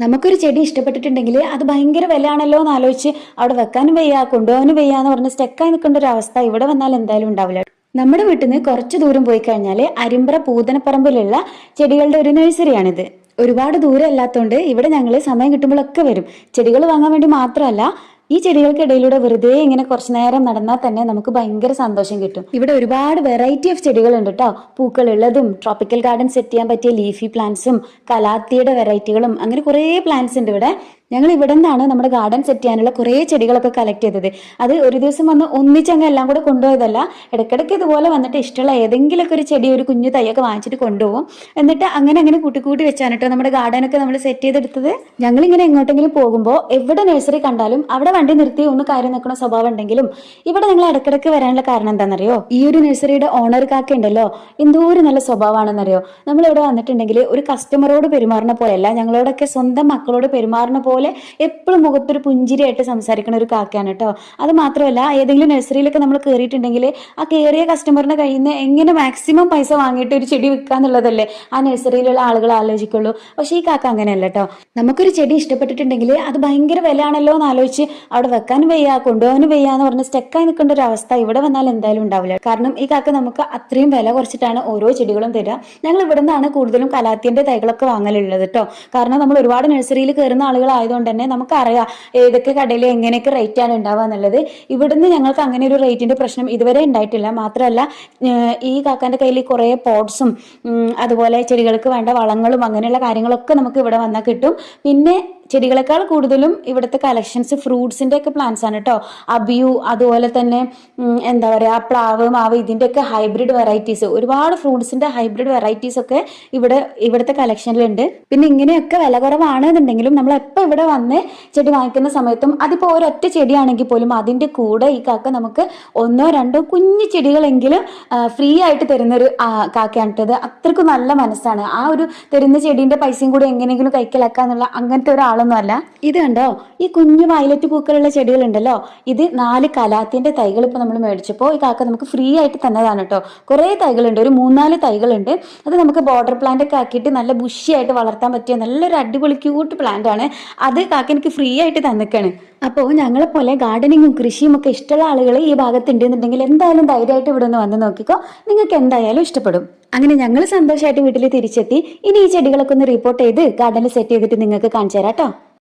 നമുക്കൊരു ചെടി ഇഷ്ടപ്പെട്ടിട്ടുണ്ടെങ്കിൽ അത് ഭയങ്കര വിലയാണല്ലോ എന്ന് ആലോചിച്ച് അവിടെ വെക്കാനും വയ്യ കൊണ്ടുപോകാനും വയ്യ എന്ന് പറഞ്ഞ് സ്റ്റെക്കായി നിൽക്കേണ്ട ഒരു അവസ്ഥ ഇവിടെ വന്നാൽ എന്തായാലും ഉണ്ടാവില്ല. നമ്മുടെ വീട്ടിൽ നിന്ന് കുറച്ച് ദൂരം പോയി കഴിഞ്ഞാൽ അരിമ്പ്ര പൂതനപ്പറമ്പിലുള്ള ചെടികളുടെ ഒരു നഴ്സറിയാണിത് ഒരുപാട് ദൂരം അല്ലാത്തതുകൊണ്ട് ഇവിടെ ഞങ്ങൾ സമയം കിട്ടുമ്പോഴൊക്കെ വരും. ചെടികൾ വാങ്ങാൻ വേണ്ടി മാത്രമല്ല ഈ ചെടികൾക്കിടയിലൂടെ വെറുതെ ഇങ്ങനെ കുറച്ചു നേരം നടന്നാൽ തന്നെ നമുക്ക് ഭയങ്കര സന്തോഷം കിട്ടും. ഇവിടെ ഒരുപാട് വെറൈറ്റി ഓഫ് ചെടികൾ ചെടികളുണ്ട് കേട്ടോ പൂക്കളുള്ളതും ട്രോപ്പിക്കൽ ഗാർഡൻ സെറ്റ് ചെയ്യാൻ പറ്റിയ ലീഫി പ്ലാന്റ്സും കലാത്തിയുടെ വെറൈറ്റികളും അങ്ങനെ കുറേ പ്ലാന്റ്സ് ഉണ്ട് ഇവിടെ. ഞങ്ങൾ ഇവിടെ നിന്നാണ് നമ്മുടെ ഗാർഡൻ സെറ്റ് ചെയ്യാനുള്ള കുറേ ചെടികളൊക്കെ കളക്ട് ചെയ്തത്. അത് ഒരു ദിവസം വന്ന് ഒന്നിച്ചങ്ങ് എല്ലാം കൂടെ കൊണ്ടുപോയതല്ല ഇടയ്ക്കിടയ്ക്ക് ഇതുപോലെ വന്നിട്ട് ഇഷ്ടമുള്ള ഏതെങ്കിലുമൊക്കെ ഒരു ചെടി ഒരു കുഞ്ഞു തൈയൊക്കെ വാങ്ങിച്ചിട്ട് കൊണ്ടുപോകും. എന്നിട്ട് അങ്ങനെ അങ്ങനെ കൂട്ടി കൂട്ടി വെച്ചാണ് കേട്ടോ നമ്മുടെ ഗാർഡനൊക്കെ നമ്മൾ സെറ്റ് ചെയ്തെടുത്തത്. ഞങ്ങളിങ്ങനെ എങ്ങോട്ടെങ്കിലും പോകുമ്പോൾ എവിടെ നഴ്സറി കണ്ടാലും അവിടെ വണ്ടി നിർത്തി ഒന്ന് കാര്യം നിൽക്കുന്ന സ്വഭാവം ഉണ്ടെങ്കിലും ഇവിടെ ഞങ്ങൾ ഇടയ്ക്കിടയ്ക്ക് വരാനുള്ള കാരണം എന്താണെന്നറിയോ? ഈ ഒരു നഴ്സറിയുടെ ഓണർ കാക്ക ഉണ്ടല്ലോ എന്തോ ഒരു നല്ല സ്വഭാവമാണെന്നറിയോ? നമ്മൾ ഇവിടെ വന്നിട്ടുണ്ടെങ്കിൽ ഒരു കസ്റ്റമറോട് പെരുമാറുന്ന പോലെയല്ല ഞങ്ങളോടൊക്കെ സ്വന്തം മക്കളോട് പെരുമാറുന്ന എപ്പോഴും മുഖത്തൊരു പുഞ്ചിരിയായിട്ട് സംസാരിക്കുന്ന ഒരു കാക്കയാണ് കേട്ടോ. അത് മാത്രമല്ല ഏതെങ്കിലും നഴ്സറിയിലൊക്കെ നമ്മൾ കയറിയിട്ടുണ്ടെങ്കിൽ ആ കയറിയ കസ്റ്റമറിന് കയ്യിൽ നിന്ന് എങ്ങനെ മാക്സിമം പൈസ വാങ്ങിയിട്ട് ഒരു ചെടി വിൽക്കാന്നുള്ളതല്ലേ ആ നഴ്സറിയിലുള്ള ആളുകൾ ആലോചിക്കുള്ളൂ. പക്ഷേ ഈ കാക്ക അങ്ങനെയല്ല കേട്ടോ. നമുക്കൊരു ചെടി ഇഷ്ടപ്പെട്ടിട്ടുണ്ടെങ്കിൽ അത് ഭയങ്കര വിലയാണല്ലോ എന്ന് ആലോചിച്ച് അവിടെ വെക്കാൻ വയ്യ കൊണ്ടുപോകാനും വയ്യ എന്ന് പറഞ്ഞ് സ്റ്റെക്കായി നിൽക്കേണ്ട ഒരു അവസ്ഥ ഇവിടെ വന്നാൽ എന്തായാലും ഉണ്ടാവില്ല. കാരണം ഈ കാക്ക നമുക്ക് അത്രയും വില കുറച്ചിട്ടാണ് ഓരോ ചെടികളും തരിക ഞങ്ങൾ ഇവിടെ നിന്നാണ് കൂടുതലും കലാത്തിന്റെ തൈകളൊക്കെ വാങ്ങലുള്ളത് കേട്ടോ. കാരണം നമ്മൾ ഒരുപാട് നഴ്സറിയിൽ കയറുന്ന ആളുകളായതുകൊണ്ട് തന്നെ നമുക്കറിയാം ഏതൊക്കെ കടയിൽ എങ്ങനെയൊക്കെ റേറ്റ് ആണ് ഉണ്ടാവുക എന്നുള്ളത്. ഇവിടുന്ന് ഞങ്ങൾക്ക് അങ്ങനെ ഒരു റേറ്റിന്റെ പ്രശ്നം ഇതുവരെ ഉണ്ടായിട്ടില്ല. മാത്രമല്ല ഈ കാക്കാന്റെ കയ്യിൽ കുറേ പോട്ട്സും അതുപോലെ ചെടികൾക്ക് വേണ്ട വളങ്ങളും അങ്ങനെയുള്ള കാര്യങ്ങളൊക്കെ നമുക്ക് ഇവിടെ വന്നാൽ കിട്ടും. പിന്നെ ചെടികളെക്കാൾ കൂടുതലും ഇവിടുത്തെ കളക്ഷൻസ് ഫ്രൂട്ട്സിന്റെ ഒക്കെ പ്ലാന്റ്സ് ആണ് കേട്ടോ അബിയു അതുപോലെ തന്നെ എന്താ പറയാ പ്ലാവ് മാവ് ഇതിന്റെ ഒക്കെ ഹൈബ്രിഡ് വെറൈറ്റീസ് ഒരുപാട് ഫ്രൂട്ട്സിന്റെ ഹൈബ്രിഡ് വെറൈറ്റീസ് ഒക്കെ ഇവിടെ ഇവിടുത്തെ കളക്ഷനിലുണ്ട് പിന്നെ ഇങ്ങനെയൊക്കെ വില കുറവാണെന്നുണ്ടെങ്കിലും നമ്മൾ എപ്പോൾ ഇവിടെ വന്ന് ചെടി വാങ്ങിക്കുന്ന സമയത്തും അതിപ്പോൾ ഒരൊറ്റ ചെടിയാണെങ്കിൽ പോലും അതിന്റെ കൂടെ ഈ കാക്ക നമുക്ക് ഒന്നോ രണ്ടോ കുഞ്ഞു ചെടികളെങ്കിലും ഫ്രീ ആയിട്ട് തരുന്നൊരു കാക്കയാണ് കേട്ടത് അത്രക്കും നല്ല മനസ്സാണ്. ആ ഒരു തരുന്ന ചെടീന്റെ പൈസയും കൂടി എങ്ങനെയെങ്കിലും കൈക്കലാക്കാന്നുള്ള അങ്ങനത്തെ ഒരാളൊന്നും അല്ല. ഇത് കണ്ടോ? ഈ കുഞ്ഞു വയലറ്റ് പൂക്കളുള്ള ചെടികളുണ്ടല്ലോ. ഇത് നാല് കലാത്തിന്റെ തൈകൾ ഇപ്പൊ നമ്മൾ മേടിച്ചപ്പോൾ ഈ കാക്ക നമുക്ക് ഫ്രീ ആയിട്ട് തന്നതാണ് കേട്ടോ. കുറേ തൈകളുണ്ട്. ഒരു മൂന്നാൽ തൈകളുണ്ട്. അത് നമുക്ക് ബോർഡർ പ്ലാന്റ് ഒക്കെ ആക്കിയിട്ട് നല്ല ബുഷിയായിട്ട് വളർത്താൻ പറ്റിയ നല്ലൊരു അടിപൊളി ക്യൂട്ട് പ്ലാന്റ് ആണ്. അത് കാക്ക എനിക്ക് ഫ്രീ ആയിട്ട് തന്നിക്കാണ്. അപ്പോൾ ഞങ്ങളെ പോലെ ഗാർഡനിങ്ങും കൃഷിയും ഒക്കെ ഇഷ്ടമുള്ള ആളുകൾ ഈ ഭാഗത്ത് ഉണ്ടെന്നുണ്ടെങ്കിൽ എന്തായാലും ധൈര്യമായിട്ട് ഇവിടെ ഒന്ന് വന്ന് നോക്കിക്കോ. നിങ്ങൾക്ക് എന്തായാലും ഇഷ്ടപ്പെടും. അങ്ങനെ ഞങ്ങൾ സന്തോഷമായിട്ട് വീട്ടിൽ തിരിച്ചെത്തി. ഇനി ഈ ചെടികളൊക്കെ ഒന്ന് റിപ്പോർട്ട് ചെയ്ത് ഗാർഡനിൽ സെറ്റ് ചെയ്തിട്ട് നിങ്ങൾക്ക് കാണിച്ചു തരാം കേട്ടോ.